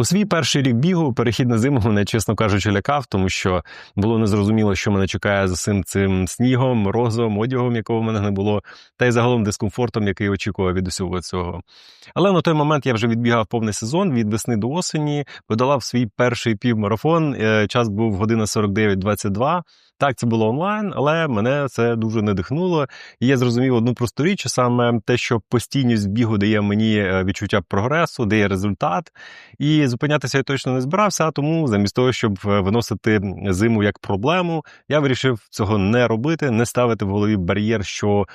У свій перший рік бігу перехід на зиму мене, чесно кажучи, лякав, тому що було незрозуміло, що мене чекає з цим цим снігом, морозом, одягом, якого в мене не було, та й загалом дискомфортом, який очікував від усього цього. Але на той момент я вже відбігав повний сезон від весни до осені, подолав свій перший півмарафон. е, Час був година 49-22. Так, це було онлайн, але мене це дуже надихнуло. І я зрозумів одну просту річ, саме те, що постійність бігу дає мені е, відчуття прогресу, дає результат. І зупинятися я точно не збирався, тому замість того, щоб е, виносити зиму як проблему, я вирішив цього не робити, не ставити в голові бар'єр, що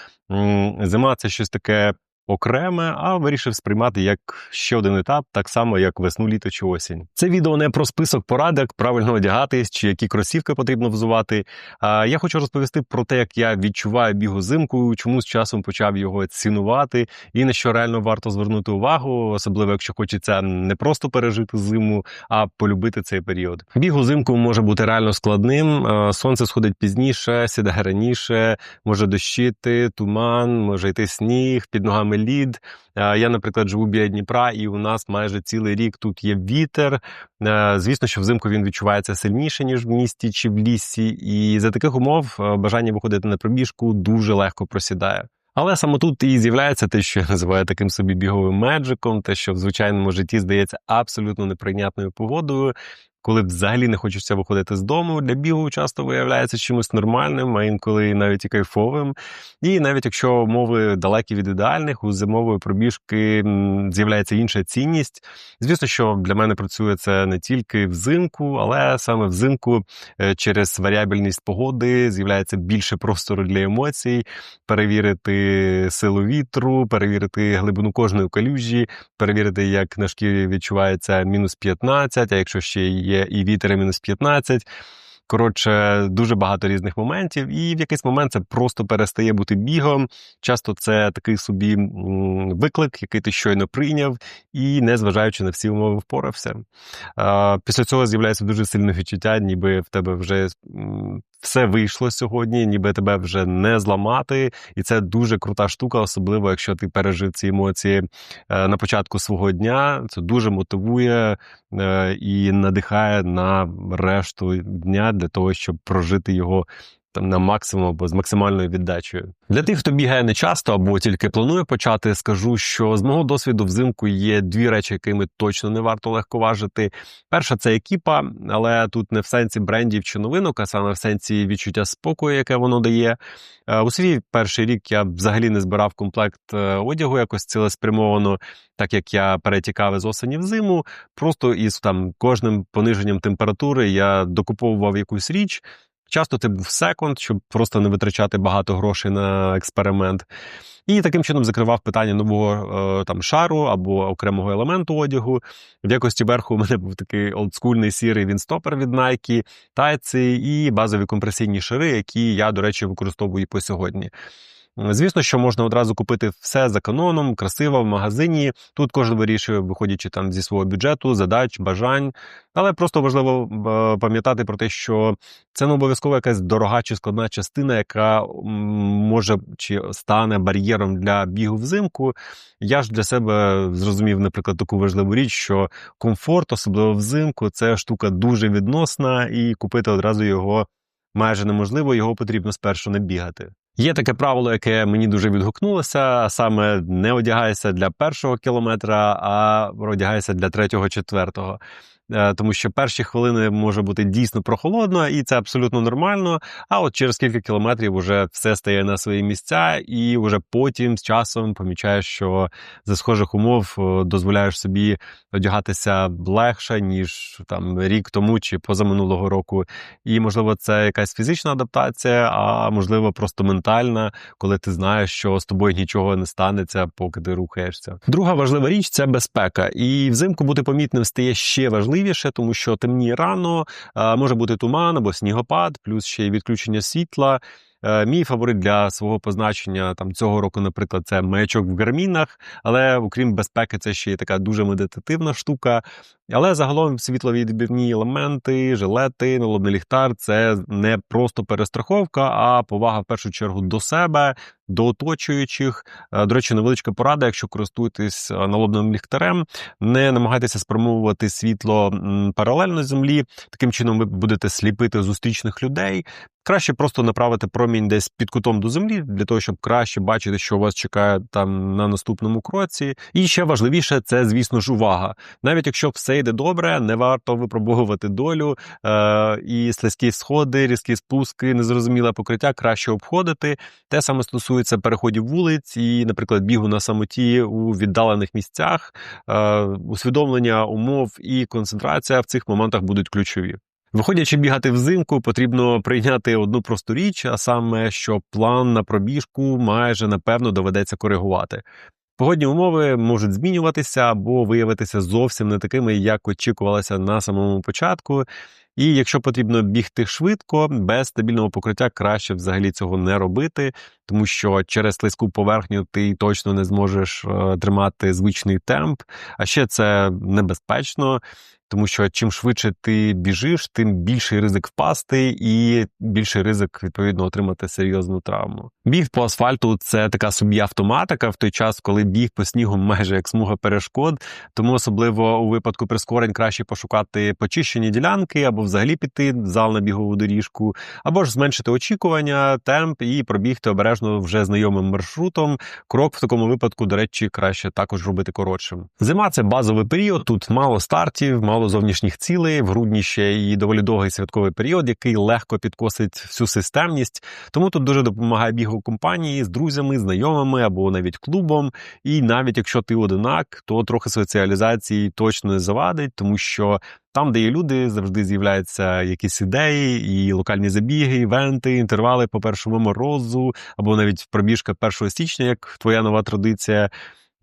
зима це щось таке. Окреме, а вирішив сприймати як ще один етап, так само як весну, літо чи осінь. Це відео не про список порад, як правильно одягатись чи які кросівки потрібно взувати. А я хочу розповісти про те, як я відчуваю бігу зимку, чому з часом почав його цінувати, і на що реально варто звернути увагу, особливо якщо хочеться не просто пережити зиму, а полюбити цей період. Біг узимку може бути реально складним. Сонце сходить пізніше, сідає раніше, може дощити, туман, може йти сніг, під ногами лід. Е, Я, наприклад, живу біля Дніпра, і у нас майже цілий рік тут є вітер. Е, Звісно, що взимку він відчувається сильніше, ніж в місті чи в лісі. І за таких умов е, бажання виходити на пробіжку дуже легко просідає. Але саме тут і з'являється те, що я називаю таким собі біговим меджиком, те, що в звичайному житті здається абсолютно неприйнятною погодою. Коли взагалі не хочеться виходити з дому, для бігу часто виявляється чимось нормальним, а інколи навіть і кайфовим. І навіть якщо умови далекі від ідеальних, у зимової пробіжки з'являється інша цінність. Звісно, що для мене працює це не тільки взимку, але саме взимку е, через варіабельність погоди з'являється більше простору для емоцій, перевірити силу вітру, перевірити глибину кожної калюжі, перевірити, як на шкірі відчувається мінус 15, а якщо ще є і вітер мінус 15. Коротше, дуже багато різних моментів, і в якийсь момент це просто перестає бути бігом. Часто це такий собі виклик, який ти щойно прийняв, і, незважаючи на всі умови, впорався. Після цього з'являється дуже сильне відчуття, ніби в тебе вже все вийшло сьогодні, ніби тебе вже не зламати. І це дуже крута штука, особливо якщо ти пережив ці емоції е, на початку свого дня. Це дуже мотивує і надихає на решту дня для того, щоб прожити його. Там на максимум або з максимальною віддачею для тих, хто бігає не часто або тільки планує почати, скажу, що з мого досвіду взимку є дві речі, якими точно не варто легковажити. Перша це екіпа, але тут не в сенсі брендів чи новинок, а саме в сенсі відчуття спокою, яке воно дає. Е, У свій перший рік я взагалі не збирав комплект е, одягу якось цілеспрямовано, так як я перетікав із осені в зиму. Просто із там кожним пониженням температури я докуповував якусь річ. Часто це був секонд, щоб просто не витрачати багато грошей на експеримент. І таким чином закривав питання нового е, там шару або окремого елементу одягу. В якості верху у мене був такий олдскульний сірий вінстопер від Nike, тайці і базові компресійні шари, які я, до речі, використовую по сьогодні. Звісно, що можна одразу купити все за каноном, красиво в магазині. Тут кожен вирішує, виходячи там зі свого бюджету, задач, бажань. Але просто важливо е, пам'ятати про те, що це не обов'язково якась дорога чи складна частина, яка може чи стане бар'єром для бігу взимку. Я ж для себе зрозумів, наприклад, таку важливу річ, що комфорт, особливо взимку, це штука дуже відносна, і купити одразу його майже неможливо, його потрібно спершу не бігати. Є таке правило, яке мені дуже відгукнулося, саме не одягайся для першого кілометра, а одягайся для третього, четвертого. Е, Тому що перші хвилини може бути дійсно прохолодно, і це абсолютно нормально. А от через кілька кілометрів вже все стає на свої місця, і вже потім з часом помічаєш, що за схожих умов е, дозволяєш собі одягатися легше, ніж там рік тому чи позаминулого року. І можливо, це якась фізична адаптація, а можливо, просто ментальна, коли ти знаєш, що з тобою нічого не станеться, поки ти рухаєшся. Друга важлива річ це безпека. І взимку бути помітним стає ще важливіше, тому що темніє рано, може бути туман або снігопад, плюс ще й відключення світла. Е, Мій фаворит для свого позначення там цього року, наприклад, це маячок в гармінах. Але окрім безпеки, це ще є така дуже медитативна штука. Але загалом світловідбивні елементи, жилети, налобний ліхтар це не просто перестраховка, а повага в першу чергу до себе, до оточуючих. Е, До речі, невеличка порада, якщо користуєтесь е, налобним ліхтарем, не намагайтеся спрямовувати світло паралельно землі. Таким чином ви будете сліпити зустрічних людей. Краще просто направити промінь десь під кутом до землі, для того, щоб краще бачити, що вас чекає там на наступному кроці. І ще важливіше, це, звісно ж, увага. Навіть якщо все йде добре, не варто випробовувати долю е- і слизькі сходи, різкі спуски, незрозуміле покриття краще обходити. Те саме стосується переходів вулиць і, наприклад, бігу на самоті у віддалених місцях. Е- усвідомлення умов і концентрація в цих моментах будуть ключові. Виходячи бігати взимку, потрібно прийняти одну просту річ, а саме, що план на пробіжку майже напевно доведеться коригувати. Погодні умови можуть змінюватися або виявитися зовсім не такими, як очікувалося на самому початку. І якщо потрібно бігти швидко, без стабільного покриття краще взагалі цього не робити, тому що через слизьку поверхню ти точно не зможеш е, тримати звичний темп. А ще це небезпечно, тому що чим швидше ти біжиш, тим більший ризик впасти і більший ризик відповідно отримати серйозну травму. Біг по асфальту це така собі автоматика в той час, коли біг по снігу майже як смуга перешкод. Тому особливо у випадку прискорень краще пошукати почищені ділянки або взагалі піти в зал на бігову доріжку, або ж зменшити очікування, темп і пробігти обережно вже знайомим маршрутом. Крок в такому випадку, до речі, краще також робити коротшим. Зима це базовий період. Тут мало стартів, мало зовнішніх цілей. В грудні ще і доволі довгий святковий період, який легко підкосить всю системність. Тому тут дуже допомагає бігу компанії з друзями, знайомими або навіть клубом. І навіть якщо ти одинак, то трохи соціалізації точно не завадить, тому що там, де є люди, завжди з'являються якісь ідеї, і локальні забіги, івенти, інтервали по першому морозу, або навіть пробіжка 1 січня, як твоя нова традиція.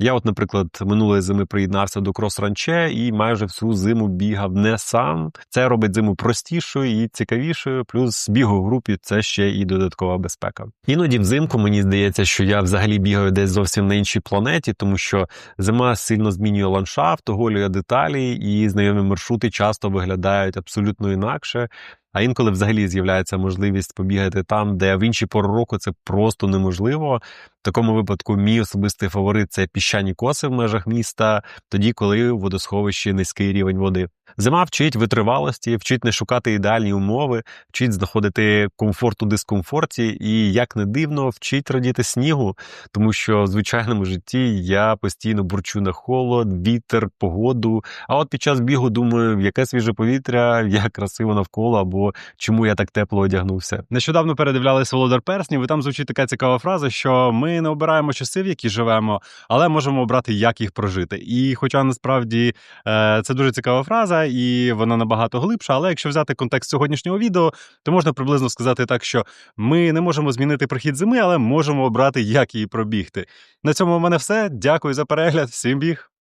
Я, от, наприклад, минулої зими приєднався до крос-ранче і майже всю зиму бігав не сам. Це робить зиму простішою і цікавішою. Плюс бігу в групі це ще і додаткова безпека. Іноді взимку мені здається, що я взагалі бігаю десь зовсім на іншій планеті, тому що зима сильно змінює ландшафт, оголює деталі, і знайомі маршрути часто виглядають абсолютно інакше. А інколи взагалі з'являється можливість побігати там, де в інші пору року це просто неможливо. В такому випадку мій особистий фаворит це піщані коси в межах міста, тоді, коли у водосховищі низький рівень води. Зима вчить витривалості, вчить не шукати ідеальні умови, вчить знаходити комфорт у дискомфорті, і як не дивно, вчить радіти снігу, тому що в звичайному житті я постійно бурчу на холод, вітер, погоду. А от під час бігу думаю, яке свіже повітря, як красиво навколо, або чому я так тепло одягнувся. Нещодавно передивлялись Володар Перснів, і там звучить така цікава фраза, що ми не обираємо часи, в які живемо, але можемо обрати, як їх прожити. І хоча насправді е, це дуже цікава фраза, і вона набагато глибша, але якщо взяти контекст сьогоднішнього відео, то можна приблизно сказати так, що ми не можемо змінити прихід зими, але можемо обрати, як її пробігти. На цьому в мене все. Дякую за перегляд. Всім біг!